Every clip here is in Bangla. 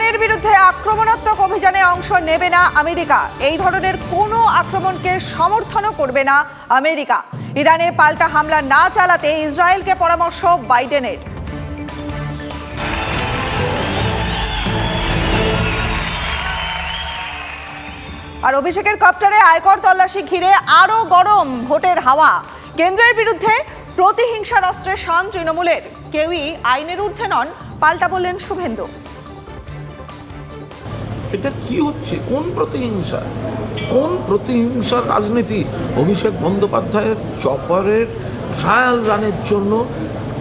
ইরানের বিরুদ্ধে আক্রমণাত্মক অভিযানে অংশ নেবে না আমেরিকা। এই ধরনের কোনো আক্রমণকে সমর্থনও করবে না আমেরিকা। ইরানে পাল্টা হামলা না চালাতে ইসরায়েলকে পরামর্শ বাইডেনের। আর অভিষেকের কপ্টারে আয়কর তল্লাশি ঘিরে আরও গরম ভোটের হাওয়া। কেন্দ্রের বিরুদ্ধে প্রতিহিংসার অস্ত্রে শান তৃণমূলের। কেউই আইনের ঊর্ধ্বে নন, পাল্টা বললেন শুভেন্দু। এটা কি হচ্ছে? কোন প্রতিহিংসা? কোন প্রতিহিংসার রাজনীতি? অভিষেক বন্দ্যোপাধ্যায়ের চপারের ট্রায়াল রানের জন্য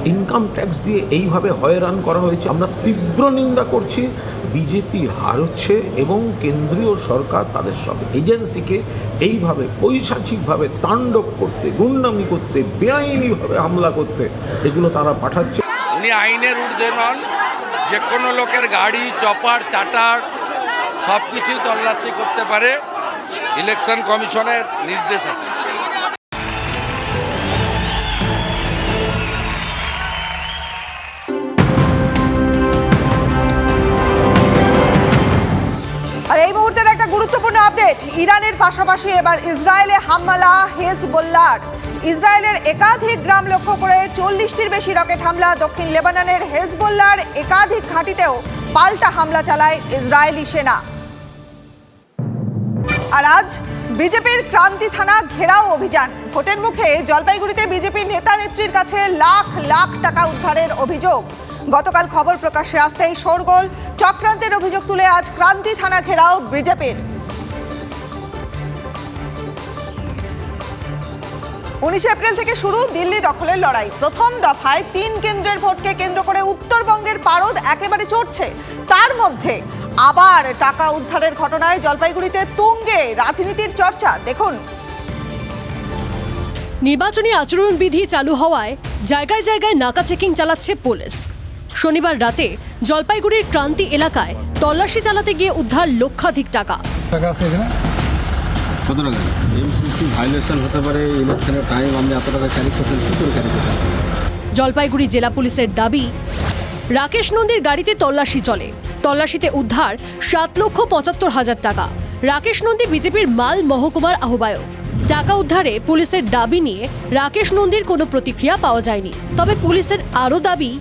ইনকাম ট্যাক্স দিয়ে এইভাবে হয়রান করা হয়েছে? আমরা তীব্র নিন্দা করছি। বিজেপি হারছে এবং কেন্দ্রীয় সরকার তাদের সব এজেন্সিকে এইভাবে পৈশাচিকভাবে তাণ্ডব করতে, গুন্ডামি করতে, বেআইনিভাবে হামলা করতে এগুলো তারা পাঠাচ্ছে। উনি আইনের ঊর্ধ্বে নন। যে কোনো লোকের গাড়ি, চপার, চাটার সব কিছুই তল্লাশি করতে পারে। ইলেকশন কমিশনের নির্দেশ আছে। গুরুত্বপূর্ণ আপডেট ইরানের পাশাপাশি এবার ইসরায়েলে হামলা হেজবোল্লার। ইসরায়েলের একাধিক গ্রাম লক্ষ্য করে চল্লিশটির বেশি রকেট হামলা দক্ষিণ লেবাননের হেজবোল্লার একাধিক ঘাঁটিতেও পাল্টা হামলা চালায় ইসরায়েলি সেনা। আর আজ বিজেপির ক্রান্তি থানা ঘেরাও অভিযান। ভোটের মুখে জলপাইগুড়িতে বিজেপির নেতা নেত্রীর কাছে লাখ লাখ টাকা উদ্ধারের অভিযোগ। গতকাল খবর প্রকাশে আসতেই শোরগোল চক্রান্তের অভিযোগ তুলে আজ ক্রান্তি থানা ঘেরাও বিজেপির। উনিশে এপ্রিল থেকে শুরু দিল্লি দখলের লড়াই। প্রথম দফায় তিন কেন্দ্রের ভোটকে কেন্দ্র করে উত্তরবঙ্গের পারদ একেবারে চড়ছে। তার মধ্যে আবার টাকা উদ্ধারের ঘটনায় জলপাইগুড়িতে তুঙ্গে রাজনীতির চর্চা। দেখুন। নির্বাচনী আচরণবিধি চালু হওয়ায় জায়গায় জায়গায় নাকা চেকিং চালাচ্ছে পুলিশ। শনিবার রাতে জলপাইগুড়ির ক্রান্তি এলাকায় তল্লাশি চালাতে গিয়ে উদ্ধার লক্ষাধিক টাকা। টাকা আছে এখানে? কত টাকা? এমসিসি ভাইলেশন হতে পারে ইলেকশনের টাইম আপনি এত টাকা ক্যারি করছেন কী করে ক্যারি করছেন জলপাইগুড়ি জেলা পুলিশের দাবি রাকেশ নন্দীর গাড়িতে তল্লাশি চলে। তল্লাশিতে উদ্ধার সাত লক্ষ পঁচাত্তর হাজার টাকা। রাকেশ নন্দী বিজেপির মাল মহকুমার আহ্বায়ক। টাকা উদ্ধারে পুলিশের দাবি নিয়ে রাকেশ নন্দীর কোনো প্রতিক্রিয়া পাওয়া যায়নি। তবে পুলিশের আরও দাবি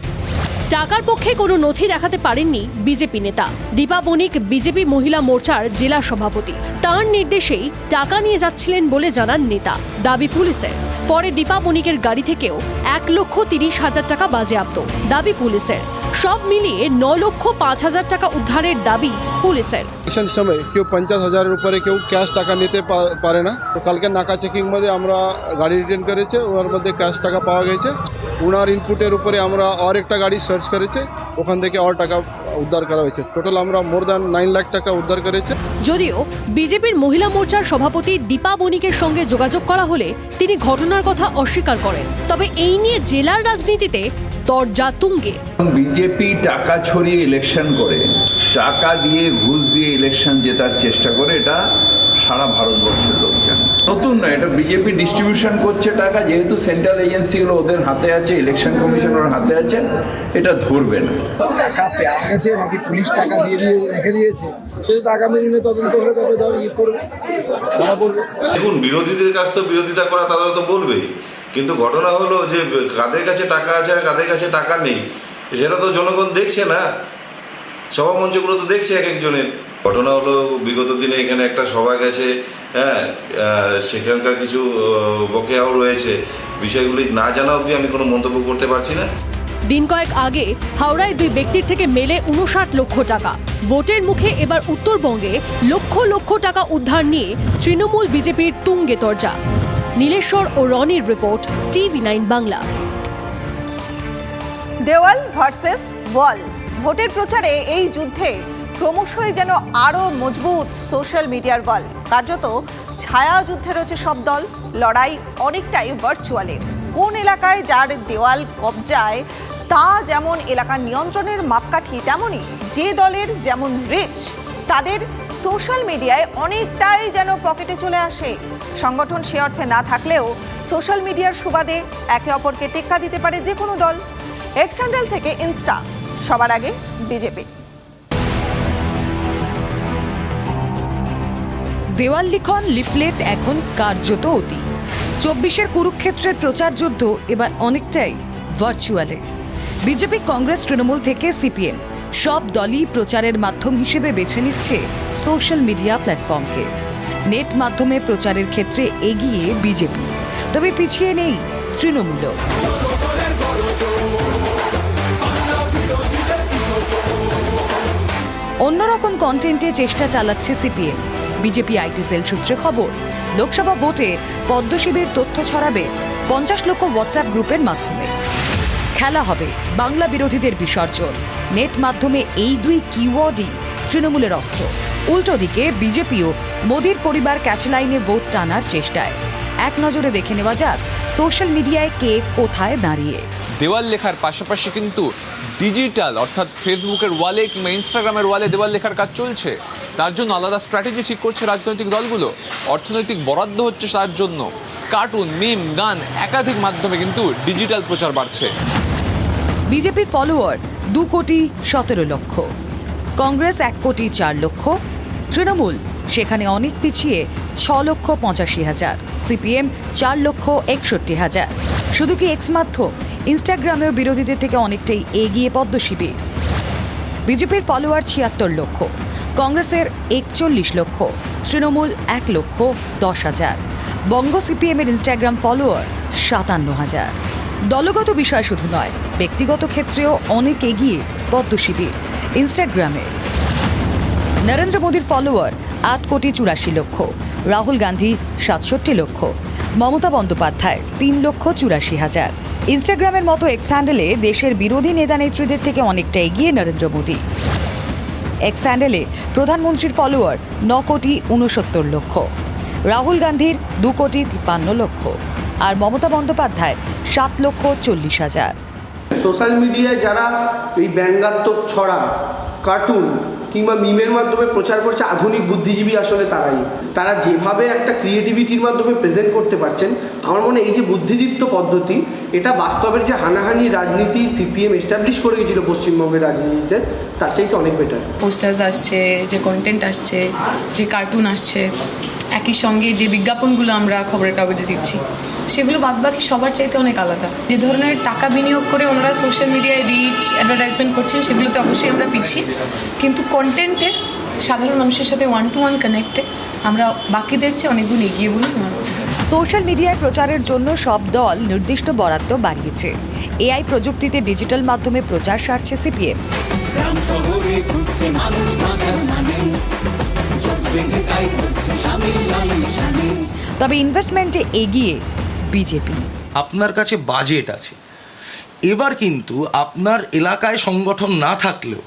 টাকার পক্ষে কোনো নথি দেখাতে পারেননি বিজেপি নেতা। দীপা বণিক, বিজেপি মহিলা মোর্চার জেলা সভাপতি। তার নির্দেশেই টাকা নিয়ে যাচ্ছিলেন বলে জানান নেতা। দাবি পুলিশের। পরে দীপা বণিকের গাড়ি থেকেও এক লক্ষ তিরিশ হাজার টাকা বাজেয়াপ্ত। দাবি পুলিশের। সব মিলিয়ে ন লক্ষ পাঁচ হাজার টাকা উদ্ধারের দাবি পুলিশের। সময় কেউ পঞ্চাশ হাজারের উপরে কেউ ক্যাশ টাকা নিতে পারে না। তো কালকে নাকা চেকিং মধ্যে আমরা গাড়ি রিটার্ন করেছে, ওনার মধ্যে ক্যাশ টাকা পাওয়া গেছে। ওনার ইনপুটের উপরে আমরা আর একটা গাড়ি সার্চ করেছে। ওখান থেকে আর টাকা উদ্ধার করা হয়েছে। টোটাল আমরা মোর দ্যান নাইন লাখ টাকা উদ্ধার করেছে। যদিও বিজেপির মহিলা মোর্চার সভাপতি দীপা বণিকের সঙ্গে যোগাযোগ করা হলে তিনি ঘটনার কথা অস্বীকার করেন। তবে এই নিয়ে জেলার রাজনীতিতে দরজা তুঙ্গে। বিজেপি টাকা ছড়িয়ে ইলেকশন করে টাকা দিয়ে ঘুষ দিয়ে ইলেকশন জেতার চেষ্টা করে এটা সারা ভারতবর্ষের লোক নতুন নয় এটা বিজেপি ডিস্ট্রিবিউশন করছে টাকা যেহেতু সেন্ট্রাল এজেন্সিগুলো ওদের হাতে আছে ইলেকশন কমিশন কমিশনের হাতে আছে এটা ধরবে না। টাকা পেয়ে গেছে নাকি পুলিশ টাকা দিয়ে দিয়ে রেখে দিয়েছে সেটা তো আগামী দিনে তদন্ত হলে তবে ধর ইয়ে করবে ধরা পড়বে। দেখুন বিরোধীদের কাছ তো বিরোধিতা করা তারা তো বলবেই কিন্তু ঘটনা হলো যে কাদের কাছে টাকা আছে আর কাদের কাছে টাকা নেই সেটা তো জনগণ দেখছে না। সভা মঞ্চগুলো তো দেখছে এক একজনের। ঘটনা হলো বিগত দিনে এখানে একটা সভা গেছে হ্যাঁ সেখানকার কিছু বকেয়াও রয়েছে। বিষয়গুলি না জানা অবধি আমি কোনো মন্তব্য করতে পারছি না। দিন কয়েক আগে হাওড়ায় দুই ব্যক্তির থেকে মেলে উনষাট লক্ষ টাকা। ভোটের মুখে এবার উত্তরবঙ্গে লক্ষ লক্ষ টাকা উদ্ধার নিয়ে তৃণমূল বিজেপির তুঙ্গে তরজা। নীলেশ্বর ও রনির রিপোর্ট টিভি নাইন বাংলা। দেওয়াল ভার্সেস ওয়াল। ভোটের প্রচারে এই যুদ্ধে ক্রমশই যেন আরও মজবুত সোশ্যাল মিডিয়ার ওয়াল কার্যত ছায়া যুদ্ধে রয়েছে সব দল, লড়াই অনেকটাই ভার্চুয়ালে কোন এলাকায় যার দেওয়াল কবজায়, তা যেমন এলাকার নিয়ন্ত্রণের মাপকাঠি, তেমনই যে দলের যেমন রিচ, তাদের সোশ্যাল মিডিয়ায় অনেকটাই যেন পকেটে চলে আসে। সংগঠন সে অর্থে না থাকলেও সোশ্যাল মিডিয়ার সুবাদে একে অপরকে টেক্কা দিতে পারে যে কোনো দল। এক্স হ্যান্ডেল থেকে ইনস্টা সবার আগে বিজেপি। দেওয়াল লিখন লিফলেট এখন কার্যত অতি। চব্বিশের কুরুক্ষেত্রের প্রচার যুদ্ধ এবার অনেকটাই ভার্চুয়ালে। বিজেপি, কংগ্রেস, তৃণমূল থেকে সিপিএম সব দলই প্রচারের মাধ্যম হিসেবে বেছে নিচ্ছে সোশ্যাল মিডিয়া প্ল্যাটফর্মকে। নেট মাধ্যমে প্রচারের ক্ষেত্রে এগিয়ে বিজেপি। তবে পিছিয়ে নেই তৃণমূলও। অন্যরকম কন্টেন্টে চেষ্টা চালাচ্ছে সিপিএম। বিজেপি আইটি সেল সূত্রে খবর, লোকসভা ভোটে পদ্মশিবের তথ্য ছড়াবে পঞ্চাশ লক্ষ হোয়াটসঅ্যাপ গ্রুপের মাধ্যমে। খেলা হবে বাংলা বিরোধীদের বিসর্জন। নেট মাধ্যমে এই দুই কিওয়ার্ডই তৃণমূলের অস্ত্র। উল্টো দিকে বিজেপিও মোদীর পরিবার ক্যাচলাইনে ভোট টানার চেষ্টায়। এক নজরে দেখে নেওয়া যাক সোশ্যাল মিডিয়ায় কে কোথায় দাঁড়িয়ে। দেওয়াল লেখার পাশাপাশি কিন্তু ডিজিটাল অর্থাৎ ফেসবুকের ওয়ালে কিংবা ইনস্টাগ্রামের ওয়ালে দেওয়াল লেখার কাজ চলছে। তার জন্য আলাদা স্ট্র্যাটেজি ঠিক করছে রাজনৈতিক দলগুলো। অর্থনৈতিক বরাদ্দ হচ্ছে তার জন্য। কার্টুন মিম গান একাধিক মাধ্যমে কিন্তু ডিজিটাল প্রচার বাড়ছে। বিজেপির ফলোয়ার দু কোটি সতেরো লক্ষ। কংগ্রেস এক কোটি চার লক্ষ। তৃণমূল সেখানে অনেক পিছিয়ে ছ লক্ষ পঁচাশি হাজার, সিপিএম চার লক্ষ একষট্টি হাজার। শুধু কি এক্স ইনস্টাগ্রামেও বিরোধীদের থেকে অনেকটাই এগিয়ে পদ্মশিবির বিজেপির ফলোয়ার ছিয়াত্তর লক্ষ, কংগ্রেসের একচল্লিশ লক্ষ, তৃণমূল এক লক্ষ দশ হাজার। বঙ্গ সিপিএমের ইনস্টাগ্রাম ফলোয়ার সাতান্ন হাজার। দলগত বিষয় শুধু নয়, ব্যক্তিগত ক্ষেত্রেও অনেক এগিয়ে পদ্মশিবির ইনস্টাগ্রামে নরেন্দ্র মোদীর ফলোয়ার আট কোটি চুরাশি লক্ষ, রাহুল গান্ধী সাতষট্টি লক্ষ, মমতা বন্দ্যোপাধ্যায় তিন লক্ষ চুরাশি হাজার। ইনস্টাগ্রামের মতো এক্স হ্যান্ডেলে দেশের বিরোধী নেতা নেত্রীদের থেকে অনেকটা এগিয়ে নরেন্দ্র মোদী। এক্স হ্যান্ডেলে প্রধানমন্ত্রীর ফলোয়ার ন কোটি উনসত্তর লক্ষ, রাহুল গান্ধীর দু কোটি তিপ্পান্ন লক্ষ, আর মমতা বন্দ্যোপাধ্যায় সাত লক্ষ চল্লিশ হাজার। সোশ্যাল মিডিয়ায় যারা এই ব্যঙ্গাত্মক ছড়া কার্টুন কিংবা মিমের মাধ্যমে প্রচার করছে আধুনিক বুদ্ধিজীবী আসলে তারাই। তারা যেভাবে একটা ক্রিয়েটিভিটির মাধ্যমে প্রেজেন্ট করতে পারছেন, আমার মনে এই যে বুদ্ধিদীপ্ত পদ্ধতি, এটা বাস্তবের যে হানাহানি রাজনীতি সিপিএম এস্টাবলিশ করে গেছিল পশ্চিমবঙ্গের রাজনীতিতে, তার চাইতে অনেক বেটার পোস্টার্স আসছে, যে কন্টেন্ট আসছে, যে কার্টুন আসছে, একই সঙ্গে যে বিজ্ঞাপনগুলো আমরা খবরের কাগজে দিচ্ছি। সেগুলো বাদবাকি সবার চাইতে অনেক আলাদা। যে ধরনের টাকা বিনিয়োগ করে ওনারা সোশ্যাল মিডিয়ায় রিচ অ্যাডভার্টাইজমেন্ট করছেন সেগুলোতে অবশ্যই আমরা পিছিয়ে কিন্তু কন্টেন্টে সাধারণ মানুষের সাথে ওয়ান টু ওয়ান কানেক্টে আমরা বাকিদের চেয়ে অনেক গুণ এগিয়ে বলে আমার সোশ্যাল মিডিয়ায় প্রচারের জন্য সব দল নির্দিষ্ট বরাদ্দ বাড়িয়েছে। এআই প্রযুক্তিতে ডিজিটাল মাধ্যমে প্রচার সারছে সিপিএম তবে ইনভেস্টমেন্টে এগিয়ে বিজেপি। আপনার কাছে বাজেট আছে। এবার কিন্তু আপনার এলাকায় সংগঠন না থাকলেও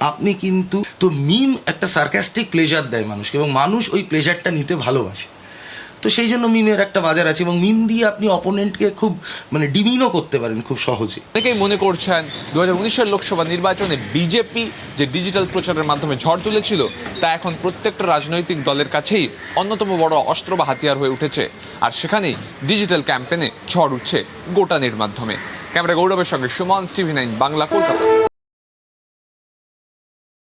আপনি কিন্তু তো মিম একটা সার্কাস্টিক প্লেজার দেয় মানুষকে এবং মানুষ ওই প্লেজারটা নিতে ভালোবাসে। তো সেই জন্য মিমের একটা বাজার আছে এবং মিম দিয়ে আপনি অপোনেন্টকে খুব মানে ডিমিনও করতে পারেন খুব সহজে। অনেকেই মনে করছেন দু হাজার লোকসভা নির্বাচনে বিজেপি যে ডিজিটাল প্রচারের মাধ্যমে ঝড় তুলেছিল, তা এখন প্রত্যেকটা রাজনৈতিক দলের কাছেই অন্যতম বড় অস্ত্র বা হাতিয়ার হয়ে উঠেছে। আর সেখানেই ডিজিটাল ক্যাম্পেনে ঝড় উঠছে গোটা নেট মাধ্যমে ক্যামেরা গৌরবের সঙ্গে সুমন, টিভি নাইন বাংলা, কলকাতা।